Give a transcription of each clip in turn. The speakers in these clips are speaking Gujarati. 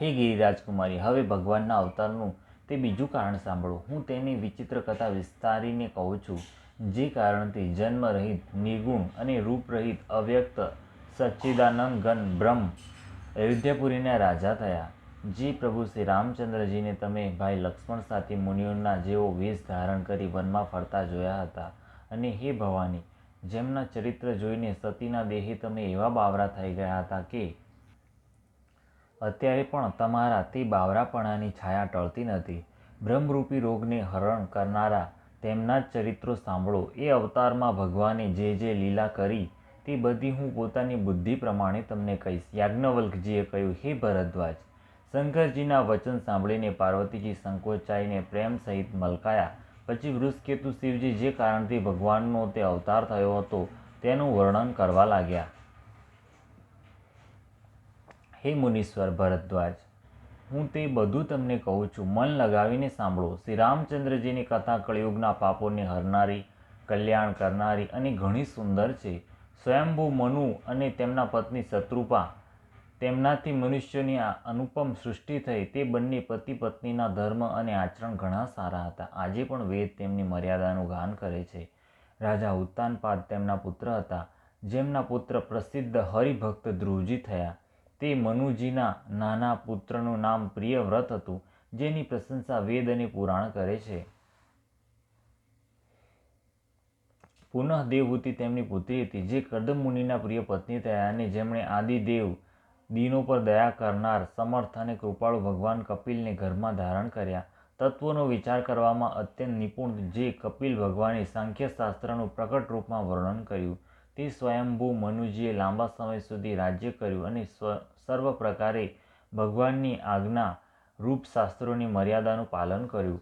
હે ગિરિરાજકુમારી હવે ભગવાનના અવતારનું તે બીજું કારણ સાંભળો. હું તેની વિચિત્ર કથા વિસ્તારીને કહું છું, જે કારણથી જન્મરહિત, નિર્ગુણ અને રૂપરહિત, અવ્યક્ત સચ્ચિદાનંદ ગન બ્રહ્મ અયોધ્યાપુરીના રાજા થયા. જે પ્રભુ શ્રી રામચંદ્રજીને તમે ભાઈ લક્ષ્મણ સાથે મુનિઓના જેવો વેશ ધારણ કરી વનમાં ફરતા જોયા હતા. અને હે ભવાની, જેમના ચરિત્ર જોઈને સતીના દેહે તમે એવા બાવરા થઈ ગયા હતા કે અત્યારે પણ તમારા તે બાવરાપણાની છાયા ટળતી નથી. બ્રહ્મરૂપી રોગને હરણ કરનારા તેમના જ ચરિત્રો સાંભળો. એ અવતારમાં ભગવાને જે જે લીલા કરી, તે બધી હું પોતાની બુદ્ધિ પ્રમાણે તમને કહીશ. યાજ્ઞવલ્કજીએ કહ્યું, હે ભરદ્વાજ! શંકરજીના વચન સાંભળીને પાર્વતીજી સંકોચાઈને પ્રેમ સહિત મલકાયા. પછી વૃષકેતુ શિવજી જે કારણથી ભગવાનનો તે અવતાર થયો હતો, તેનું વર્ણન કરવા લાગ્યા. હે મુનીશ્વર ભરદ્વાજ, હું તે બધું તમને કહું છું. મન લગાવીને સાંભળો. શ્રી રામચંદ્રજીની કથા કળિયુગના પાપોને હરનારી, કલ્યાણ કરનારી અને ઘણી સુંદર છે. સ્વયંભૂ મનુ અને તેમના પત્ની શત્રુપા, તેમનાથી મનુષ્યની આ અનુપમ સૃષ્ટિ થઈ તે બંને પતિ પત્નીના ધર્મ અને આચરણ ઘણા સારા હતા. આજે પણ વેદ તેમની મર્યાદાનું ગાન કરે છે. રાજા ઉત્તાનપાદ તેમના પુત્ર હતા, જેમના પુત્ર પ્રસિદ્ધ હરિભક્ત ધ્રુવજી થયા. તે મનુજીના નાના પુત્રનું નામ પ્રિયવ્રત હતું, જેની પ્રશંસા વેદ અને પુરાણ કરે છે. પુનઃ દેવહૂતિ તેમની પુત્રી હતી, જે કદમ મુનિના પ્રિય પત્ની થયા અને જેમણે આદિદેવ દીનો પર દયા કરનાર, સમર્થ અને કૃપાળુ ભગવાન કપિલને ઘરમાં ધારણ કર્યા. તત્વોનો વિચાર કરવામાં અત્યંત નિપુણ, જે કપિલ ભગવાને સાંખ્યશાસ્ત્રનું પ્રકટ રૂપમાં વર્ણન કર્યું. તે સ્વયંભૂ મનુજીએ લાંબા સમય સુધી રાજ્ય કર્યું અને સર્વ પ્રકારે ભગવાનની આજ્ઞા રૂપ શાસ્ત્રોની મર્યાદાનું પાલન કર્યું.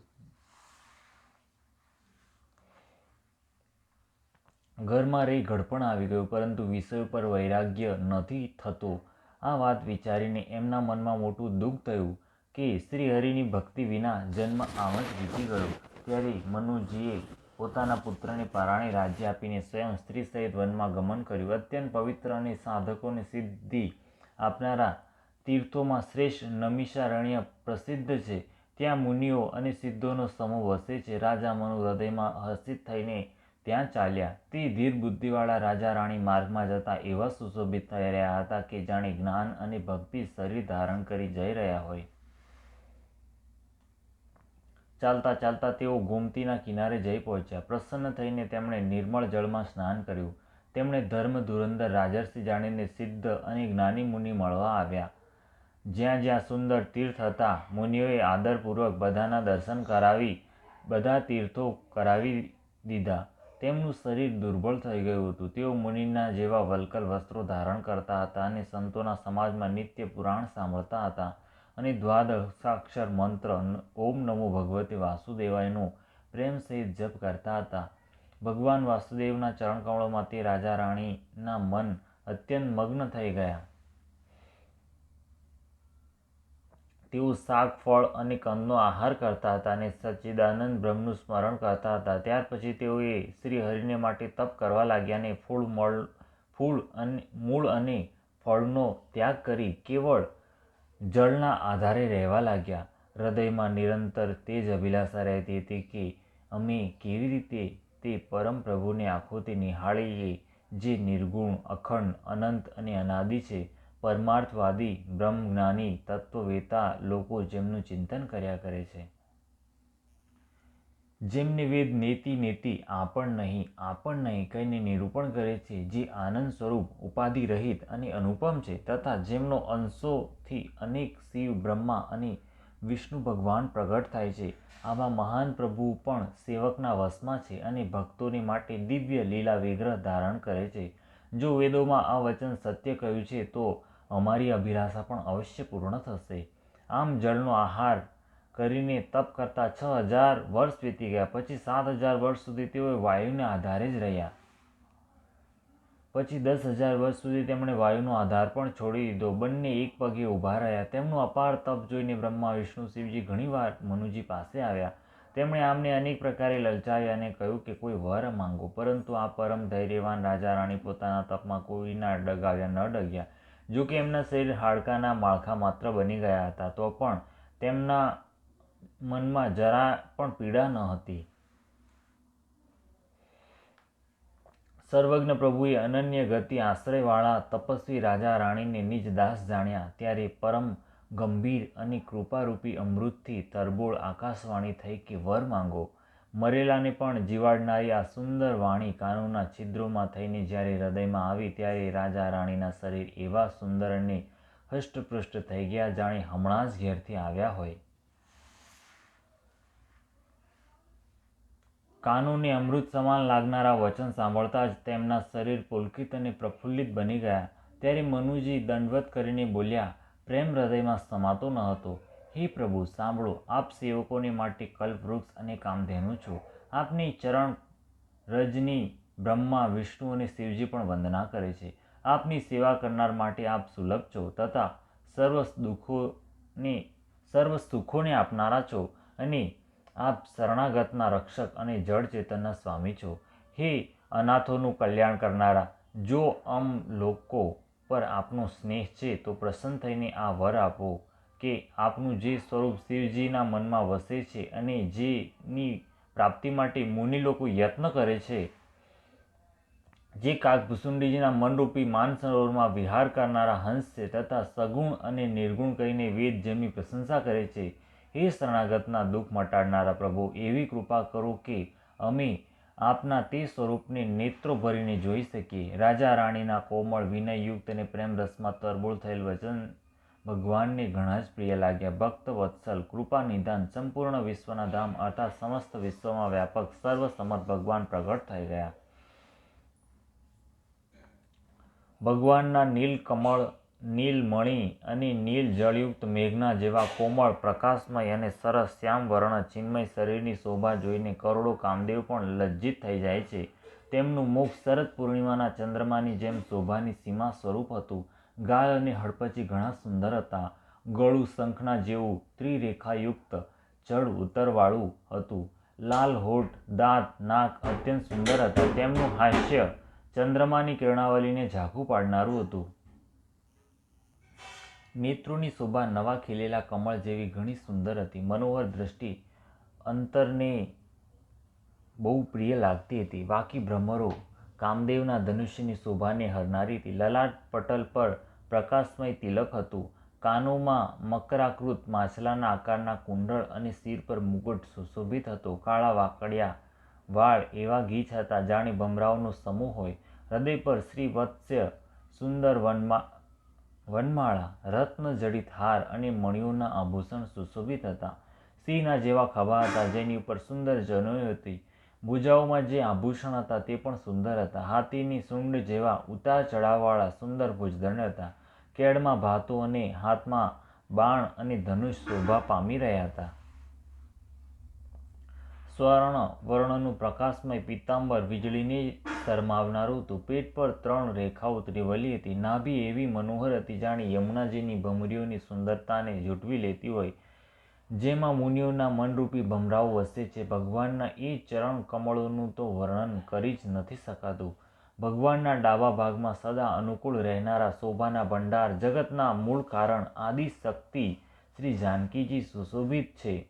ઘરમાં રહી ઘડપણ આવી ગયું, પરંતુ વિષય પર વૈરાગ્ય નથી થતો. આ વાત વિચારીને એમના મનમાં મોટું દુઃખ થયું કે શ્રી હરિની ભક્તિ વિના જન્મ આમ જ વીતી ગયો. ત્યારે મનુજીએ પોતાના પુત્રને પરાણે રાજ્ય આપીને સ્વયં સ્ત્રી સહિત વનમાં ગમન કર્યું. અત્યંત પવિત્ર અને સાધકોને સિદ્ધિ આપનારા તીર્થોમાં શ્રેષ્ઠ નમિષારણ્ય પ્રસિદ્ધ છે. ત્યાં મુનિઓ અને સિદ્ધોનો સમૂહ વસે છે. રાજા મનુ હૃદયમાં હર્ષિત થઈને ત્યાં ચાલ્યા. તે ધીર બુદ્ધિવાળા રાજા રાણી માર્ગમાં જતા એવા સુશોભિત થઈ રહ્યા હતા કે જાણે જ્ઞાન અને ભક્તિ શરીર ધારણ કરી જઈ રહ્યા હોય. ચાલતા ચાલતા તેઓ ગોમતીના કિનારે જઈ પહોંચ્યા. પ્રસન્ન થઈને તેમણે નિર્મળ જળમાં સ્નાન કર્યું. તેમણે ધર્મ ધુરંધર રાજર્ષિ જાણીને સિદ્ધ અને જ્ઞાની મુનિ મળવા આવ્યા. જ્યાં જ્યાં સુંદર તીર્થ હતા, મુનિઓએ આદરપૂર્વક બધાના દર્શન કરાવી, બધા તીર્થો કરાવી દીધા. તેમનું શરીર દુર્બળ થઈ ગયું હતું. તેઓ મુનિના જેવા વલ્કલ વસ્ત્રો ધારણ કરતા હતા અને સંતોના સમાજમાં નિત્ય પુરાણ સાંભળતા હતા. અને દ્વાદશાક્ષર મંત્ર ઓમ નમો ભગવતે વાસુદેવાયનો પ્રેમ સહિત જપ કરતા હતા. ભગવાન વાસુદેવના ચરણકમળોમાં તે રાજા રાણીના મન અત્યંત મગ્ન થઈ ગયા. તેઓ શાક, ફળ અને કંદનો આહાર કરતા હતા અને સચ્ચિદાનંદ બ્રહ્મનું સ્મરણ કરતા હતા. ત્યાર પછી તેઓએ શ્રી હરિને માટે તપ કરવા લાગ્યા અને ફૂળ મળ ફૂળ અને, મૂળ અને ફળનો ત્યાગ કરી કેવળ જળના આધારે રહેવા લાગ્યા. હૃદયમાં નિરંતર તે જ અભિલાષા રહેતી હતી કે, અમે કેવી રીતે તે પરમ પ્રભુને આંખોથી નિહાળીએ, જે નિર્ગુણ, અખંડ, અનંત અને અનાદિ છે. પરમાર્થવાદી, બ્રહ્મજ્ઞાની, તત્વવેતા લોકો જેમનું ચિંતન કર્યા કરે છે. જેમને વેદ નેતિ નેતિ આપણ નહીં આપણ નહીં કહીને નિરૂપણ કરે છે, જે આનંદ સ્વરૂપ, ઉપાધિ રહિત અને અનુપમ છે તથા જેમનો અંશોથી અનેક શિવ, બ્રહ્મા અને વિષ્ણુ ભગવાન પ્રગટ થાય છે. આવા મહાન પ્રભુ પણ સેવકના વશમાં છે અને ભક્તોને માટે દિવ્ય લીલા વિગ્રહ ધારણ કરે છે. જો વેદોમાં આ વચન સત્ય કહ્યું છે તો અમારી અભિલાષા પણ અવશ્ય પૂર્ણ થશે. આમ જળનો આહાર કરીને તપ કરતા છ હજાર વર્ષ વીતી ગયા. પછી સાત હજાર વર્ષ સુધી તેઓ વાયુના આધારે જ રહ્યા. પછી દસ હજાર વર્ષ સુધી તેમણે વાયુનો આધાર પણ છોડી દીધો. બંને એક પગે ઊભા રહ્યા. તેમનું અપાર તપ જોઈને બ્રહ્મા, વિષ્ણુ, શિવજી ઘણીવાર મનુજી પાસે આવ્યા. તેમણે આમને અનેક પ્રકારે લલચાવ્યા અને કહ્યું કે કોઈ વર માંગો. પરંતુ આ પરમ ધૈર્યવાન રાજા રાણી પોતાના તપમાં કોઈના ડગાવ્યા ન ડગ્યા. જો કે એમના શરીર હાડકાના માળખા માત્ર બની ગયા હતા, તો પણ તેમના મનમાં જરા પણ પીડા ન હતી. સર્વજ્ઞ પ્રભુએ અનન્ય ગતિ આશ્રયવાળા તપસ્વી રાજા રાણીને નિજ દાસ જાણ્યા, ત્યારે પરમ ગંભીર અને કૃપારૂપી અમૃતથી તરબોળ આકાશવાણી થઈ કે વર માંગો. મરેલાને પણ જીવાડનારી આ સુંદર વાણી કાનૂના છિદ્રોમાં થઈને જ્યારે હૃદયમાં આવી, ત્યારે રાજા રાણીના શરીર એવા સુંદર અને હષ્ટપૃષ્ટ થઈ ગયા, જાણે હમણાં જ ઘેરથી આવ્યા હોય. કાનૂને અમૃત સમાન લાગનારા વચન સાંભળતા જ તેમના શરીર પુલકિત અને પ્રફુલ્લિત બની ગયા. ત્યારે મનુજી દંડવત કરીને બોલ્યા, પ્રેમ હૃદયમાં સમાતો ન હતો. હે પ્રભુ, સાંભળો, આપ સેવકોને માટે કલ્પવૃક્ષ અને કામધેનુ છો. આપની ચરણ રજની બ્રહ્મા, વિષ્ણુ અને શિવજી પણ વંદના કરે છે. આપની સેવા કરનાર માટે આપ સુલભ છો તથા સર્વ દુઃખોને સર્વ સુખોને આપનારા છો અને આપ શરણાગતના રક્ષક અને જળ ચેતનના સ્વામી છો. હે અનાથોનું કલ્યાણ કરનારા, જો અમ લોકો પર આપનો સ્નેહ છે, તો પ્રસન્ન થઈને આ વર આપો કે આપનું જે સ્વરૂપ શિવજીના મનમાં વસે છે અને જેની પ્રાપ્તિ માટે મુનિ લોકો યત્ન કરે છે. જે કાગભૂસુંડીજીના મનરૂપી માનસરોવરમાં વિહાર કરનારા હંસ છે તથા સગુણ અને નિર્ગુણ કહીને વેદ જેમની પ્રશંસા કરે છે હે શરણાગતના દુઃખ મટાડનારા પ્રભુ, એવી કૃપા કરો કે અમે આપના તે સ્વરૂપને નેત્રો ભરીને જોઈ શકીએ. રાજા રાણીના કોમળ વિનયયુક્ત અને પ્રેમ રસમાં તરબોળ થયેલ વચન ભગવાનને ઘણા જ પ્રિય લાગ્યા. ભક્ત, વત્સલ, કૃપા, નિદાન, સંપૂર્ણ વિશ્વના ધામ અર્થાત સમસ્ત વિશ્વમાં વ્યાપક સર્વસમત ભગવાન પ્રગટ થઈ ગયા. ભગવાનના નીલ કમળ નીલમણિ અને નીલ જળયુક્ત મેઘના જેવા કોમળ પ્રકાશમય અને સરસ શ્યામ વર્ણ ચિન્મય શરીરની શોભા જોઈને કરોડો કામદેવ પણ લજ્જિત થઈ જાય છે. તેમનું મુખ શરદ પૂર્ણિમાના ચંદ્રમાની જેમ શોભાની સીમા સ્વરૂપ હતું. ગાય અને હડપચી ઘણા સુંદર હતા. ગળું શંખના જેવું ત્રિરેખાયુક્ત ચડ ઉતરવાળું હતું. લાલ હોઠ, દાંત, નાક અત્યંત સુંદર હતા. તેમનું હાસ્ય ચંદ્રમાની કિરણાવલીને ઝાંખું પાડનારું હતું. નેત્રોની શોભા નવા ખીલેલા કમળ જેવી ઘણી સુંદર હતી. મનોહર દ્રષ્ટિ અંતરને બહુ પ્રિય લાગતી હતી. વાકી ભ્રમરો કામદેવના ધનુષ્યની શોભાને હરનારી હતી. લલાટ પટલ પર પ્રકાશમય તિલક હતું. કાનોમાં મકરાકૃત માછલાના આકારના કુંડળ અને શિર પર મુગટ સુશોભિત હતો. કાળા વાકડિયા વાળ એવા ગીચ હતા જાણે ભમરાઓનો સમૂહ હોય. હૃદય પર શ્રી વત્સ્ય સુંદર વનમાં વનમાળા, રત્ન, જડિત હાર અને મણિઓના આભૂષણ સુશોભિત હતા. સિંહના જેવા ખભા હતા, જેની ઉપર સુંદર જનોઈ હતી. ભુજાઓમાં જે આભૂષણ હતા તે પણ સુંદર હતા. હાથીની સુંડ જેવા ઉતાર ચઢાવવાળા સુંદર ભુજદંડ હતા. કેળમાં ભાતો અને હાથમાં બાણ અને ધનુષ શોભા પામી રહ્યા હતા. સ્વર્ણ વર્ણનું પ્રકાશમય પિત્તાંબર વીજળીને શરમાવનારું હતું પેટ પર ત્રણ રેખાઓ ત્રિવલી હતી. નાભી એવી મનોહર હતી જાણે યમુનાજીની ભમરીઓની સુંદરતાને ઝૂંટવી લેતી હોય. જેમાં મુનિઓના મનરૂપી ભમરાઓ વસે છે. ભગવાનના એ ચરણ કમળોનું તો વર્ણન કરી જ નથી શકાતું. ભગવાનના ડાબા ભાગમાં સદા અનુકૂળ રહેનારા શોભાના ભંડાર, જગતના મૂળ કારણ આદિ શક્તિ શ્રી જાનકીજી સુશોભિત છે.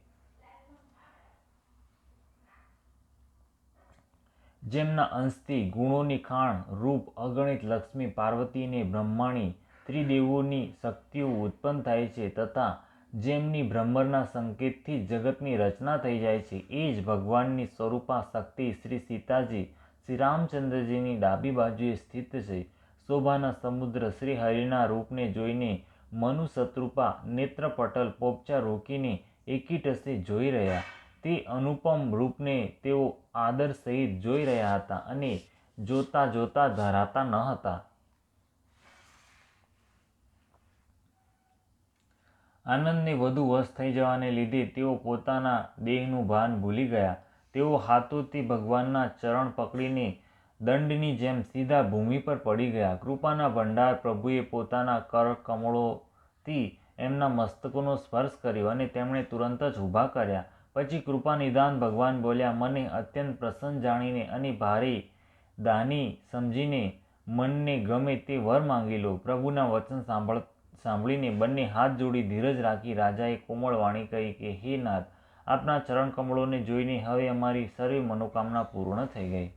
જેમના અંશથી ગુણોની ખાણ રૂપ અગણિત લક્ષ્મી પાર્વતીને બ્રહ્માણી ત્રિદેવોની શક્તિઓ ઉત્પન્ન થાય છે તથા જેમની ભ્રમરના સંકેતથી જગતની રચના થઈ જાય છે. એ જ ભગવાનની સ્વરૂપા શક્તિ શ્રી સીતાજી શ્રી રામચંદ્રજીની ડાબી બાજુએ સ્થિત છે. શોભાના સમુદ્ર શ્રી હરિના રૂપને જોઈને મનુ શત્રુપા નેત્રપટલ પોપચા રોકીને એકી ટસે જોઈ રહ્યા. તે અનુપમ રૂપને તેઓ આદર સહિત જોઈ રહ્યા હતા અને જોતા જોતા ધરાતા ન હતા. આનંદને વધુ વશ થઈ જવાને લીધે તેઓ પોતાના દેહનું ભાન ભૂલી ગયા. તેઓ હાથોથી ભગવાનના ચરણ પકડીને દંડની જેમ સીધા ભૂમિ પર પડી ગયા. કૃપાના ભંડાર પ્રભુએ પોતાના કર કમળોથી એમના મસ્તકોનો સ્પર્શ કર્યો અને તેમણે તુરંત જ ઊભા કર્યા. પછી કૃપા નિદાન ભગવાન બોલ્યા, મને અત્યંત પ્રસન્ન જાણીને અને ભારે દાની સમજીને મનને ગમે તે વર માંગી લો. પ્રભુના વચન સાંભળ, સાંભળીને બંને હાથ જોડી ધીરજ રાખી રાજાએ કોમળ વાણી કહી કે, હે નાથ, આપના ચરણ કમળોને જોઈને હવે અમારી સર્વે મનોકામના પૂર્ણ થઈ ગઈ.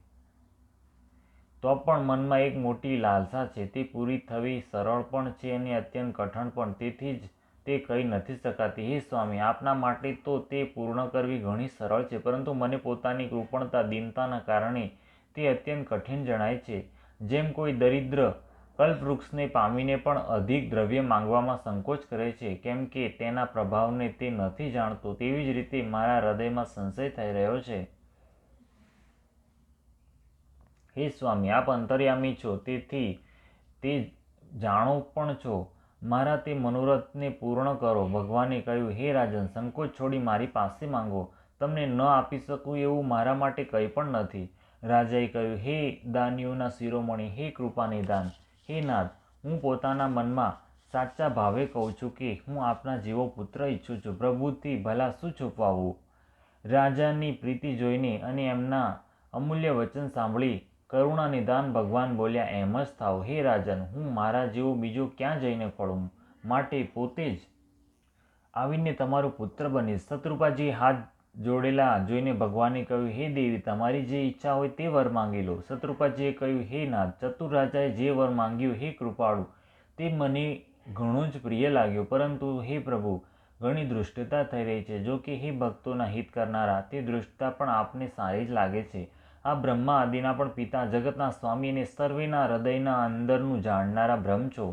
તો પણ મનમાં એક મોટી લાલસા છે. તે પૂરી થવી સરળ પણ છે અને અત્યંત કઠણ પણ. તેથી જ તે કહી નથી શકાતી. હે સ્વામી, આપના માટે તો તે પૂર્ણ કરવી ઘણી સરળ છે, પરંતુ મને પોતાની કૃપણતા દીનતાના કારણે તે અત્યંત કઠિન જણાય છે. જેમ કોઈ દરિદ્ર કલ્પવૃક્ષને પામીને પણ અધિક દ્રવ્ય માંગવામાં સંકોચ કરે છે, કેમ કે તેના પ્રભાવને તે નથી જાણતો, તેવી જ રીતે મારા હૃદયમાં સંશય થઈ રહ્યો છે. હે સ્વામી, આપ અંતર્યામી છો, તેથી તે જાણો પણ છો. મારા તે મનોરથને પૂર્ણ કરો. ભગવાને કહ્યું, હે રાજન, સંકોચ છોડી મારી પાસે માંગો. તમને ન આપી શકું એવું મારા માટે કંઈ પણ નથી. રાજાએ કહ્યું, હે દાનીઓના શિરોમણી, હે કૃપા નિદાન હે નાથ હું પોતાના મનમાં સાચા ભાવે કહું છું કે હું આપના જેવો પુત્ર ઈચ્છું છું. પ્રભુથી ભલા શું છુપાવવું? રાજાની પ્રીતિ જોઈને અને એમના અમૂલ્ય વચન સાંભળી કરુણા નિદાન ભગવાન બોલ્યા, એમ જ થાવ. હે રાજન, હું મારા જેવો બીજો ક્યાં જઈને ફળું? માટે પોતે જ આવીને તમારું પુત્ર બનીશ. શત્રુપાજી હાથ જોડેલા જોઈને ભગવાને કહ્યું, હે દેવી, તમારી જે ઈચ્છા હોય તે વર માંગી લો. શત્રુપાજીએ કહ્યું, હે નાથ ચતુર રાજાએ જે વર માંગ્યું હે કૃપાળુ, તે મને ઘણું જ પ્રિય લાગ્યું. પરંતુ હે પ્રભુ, ઘણી દૃષ્ટતા થઈ રહી છે. જો કે હે ભક્તોના હિત કરનારા, તે દૃષ્ટતા પણ આપને સારી જ લાગે છે. આ બ્રહ્મા આદિના પણ પિતા, જગતના સ્વામી અને સર્વેના હૃદયના અંદરનું જાણનારા બ્રહ્મ છો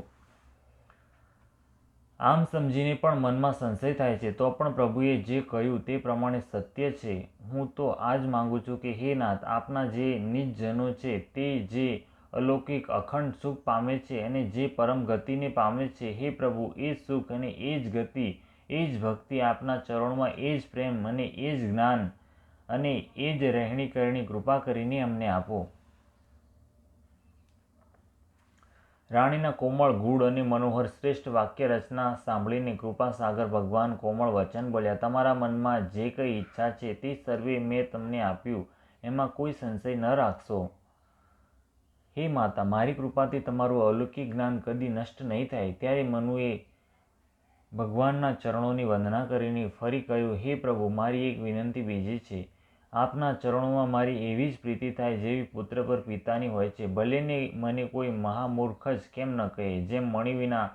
આમ સમજીને પણ મનમાં સંશય થાય છે. તો પણ પ્રભુએ જે કહ્યું તે પ્રમાણે સત્ય છે. હું તો આ જ માગું છું કે હે નાથ, આપના જે નિજજનો છે તે જે અલૌકિક અખંડ સુખ પામે છે અને જે પરમ ગતિને પામે છે, હે પ્રભુ, એ સુખ અને એ જ ગતિ, એ જ ભક્તિ આપના ચરણમાં, એ જ પ્રેમ અને એ જ જ્ઞાન અને એ જ રહેણી કરણી કૃપા કરીને અમને આપો. રાણીના કોમળ ગુડ અને મનોહર શ્રેષ્ઠ વાક્ય રચના સાંભળીને કૃપાસાગર ભગવાન કોમળ વચન બોલ્યા, તમારા મનમાં જે કંઈ ઈચ્છા છે તે સર્વે મેં તમને આપ્યું, એમાં કોઈ સંશય ન રાખશો. હે માતા, મારી કૃપાથી તમારું અલૌકિક જ્ઞાન કદી નષ્ટ નહીં થાય. ત્યારે મનુએ ભગવાનના ચરણોની વંદના કરીને ફરી કહ્યું, હે પ્રભુ, મારી એક વિનંતી બીજી છે આપના ચરણોમાં મારી એવી જ પ્રીતિ થાય જેવી પુત્ર પર પિતાની હોય છે. ભલેને મને કોઈ મહામૂર્ખ જ કેમ ન કહે, જેમ મણી વિના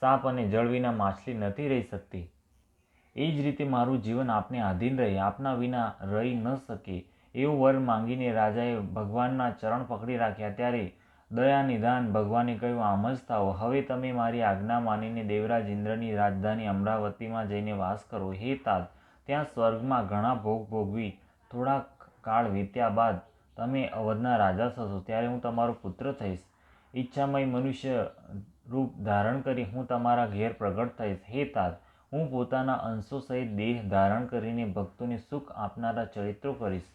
સાપ અને જળ વિના માછલી નથી રહી શકતી. એ જ રીતે મારું જીવન આપને આધીન રહે, આપના વિના રહી ન શકે. એવું વર માંગીને રાજાએ ભગવાનના ચરણ પકડી રાખ્યા. ત્યારે દયા નિદાન ભગવાને કહ્યું, આમ જ થાઓ. હવે તમે મારી આજ્ઞા માનીને દેવરાજ ઇન્દ્રની રાજધાની અમરાવતીમાં જઈને વાસ કરો. હે તાત ત્યાં સ્વર્ગમાં ઘણા ભોગ ભોગવી થોડાક કાળ વીત્યા બાદ તમે અવધના રાજા થશો, ત્યારે હું તમારો પુત્ર થઈશ. ઈચ્છામય મનુષ્ય રૂપ ધારણ કરી હું તમારા ઘેર પ્રગટ થઈશ. હે તાત હું પોતાના અંશો સહિત દેહ ધારણ કરીને ભક્તોને સુખ આપનારા ચરિત્રો કરીશ.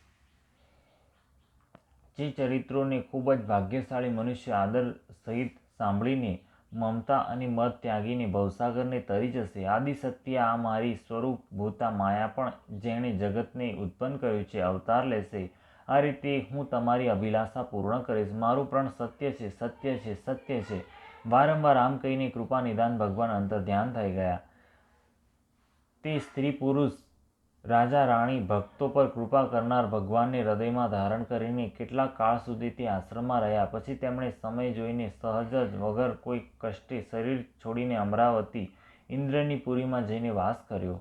જે ચરિત્રોને ખૂબ જ ભાગ્યશાળી મનુષ્ય આદર સહિત સાંભળીને મમતા અને મત ત્યાગીને ભવસાગરને તરી જશે. આદિશક્તિ આ મારી સ્વરૂપ ભૂતા માયા પણ જેણે જગતને ઉત્પન્ન કર્યું છે, અવતાર લેશે. આ રીતે હું તમારી અભિલાષા પૂર્ણ કરીશ. મારું પ્રણ સત્ય છે સત્ય છે સત્ય છે. વારંવાર આમ કહીને કૃપા નિદાન ભગવાન અંતર ધ્યાન થઈ ગયા. તે સ્ત્રી પુરુષ રાજા રાણી ભક્તો પર કૃપા કરનાર ભગવાનને હૃદયમાં ધારણ કરીને કેટલાક કાળ સુધી તે આશ્રમમાં રહ્યા. પછી તેમણે સમય જોઈને સહજ જ વગર કોઈ કષ્ટે શરીર છોડીને અમરાવતી ઇન્દ્રની પુરીમાં જઈને વાસ કર્યો.